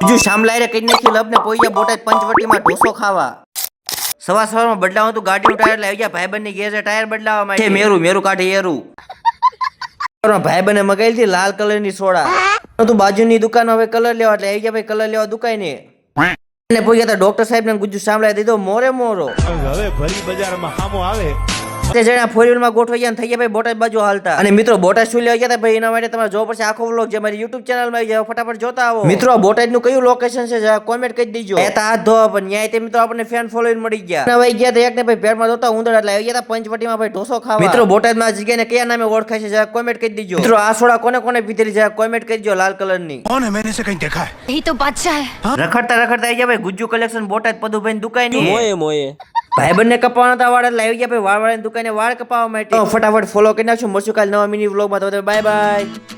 બીજું શામલાઈ રે કઈ નાખી લબને પોઈયા પોઈ બોટાદ પંચવટીમાં ઢોસો ખાવા. સવાર સવારમાં બદલાવું તો ગાડીનું ટાયર લાવી ગયા. ભાઈબંધની ગેર ટાયર બદલાવા માટે. મેરું મેરું કાઢે એરું. ભાઈ મગાવી મગાઈ હતી લાલ કલરની સોડા. તું બાજુની દુકાન હવે કલર લેવા એટલે આવી ગયા ભાઈ કલર લેવા દુકાને. ને પોઈયા ડોક્ટર સાહેબ ને ગુજુ સાંભળાવી દીધો મોરે મોરો. હવે ભરી બજારમાં સામો આવે. તે જણા ફોર ગોઠવાઈ ગયા થઈ ગયા ભાઈ બોટાદ બાજુ હાલતા. અને મિત્રો બોટાદ શું લેવા ગયા હતા? ભાઈ એના માટે તમારે જોવો પડશે આખો વ્લોગ જે મારી યુટ્યુબ ચેનલમાં આવી જાય ફટાફટ જોતા આવો. મિત્રો આ બોટાદનું કયું લોકેશન છે? જરા કોમેન્ટ કરી દેજો. એ તો હાથ ધોવા પણ ન્યાય તે મિત્રો આપણને ફેન ફોલોઈન મળી ગયા. નવા ગયા એક ને ભાઈ પેરમાં જોતા ઉંદર એટલે આવી ગયા હતા પંચવટીમાં ભાઈ ઢોસો ખાવા. મિત્રો બોટાદમાં આ જગ્યાને કયા નામે ઓળખાય છે? જરા કોમેન્ટ કરી દેજો. મિત્રો આ સોડા કોને કોને પીધેલી? જરા કોમેન્ટ કરી દેજો લાલ કલરની કોને મેને સે કઈ દેખાય એ તો બાદશાહ રખડતા રખડતા આવી ગયા ભાઈ ગુજ્જુ કલેક્શન બોટાદ પદુભાઈ ની દુકાન મોયે મોયે બંને કપાવાના હતા વાળ, એટલે આવી ગયા ભાઈ વાળ વાળાની દુકાને વાળ કપાવવા માટે. ફટાફટ ફોલો કરી નાખશું મળશું કાલે નવા મિની વ્લોગમાં તો બાય બાય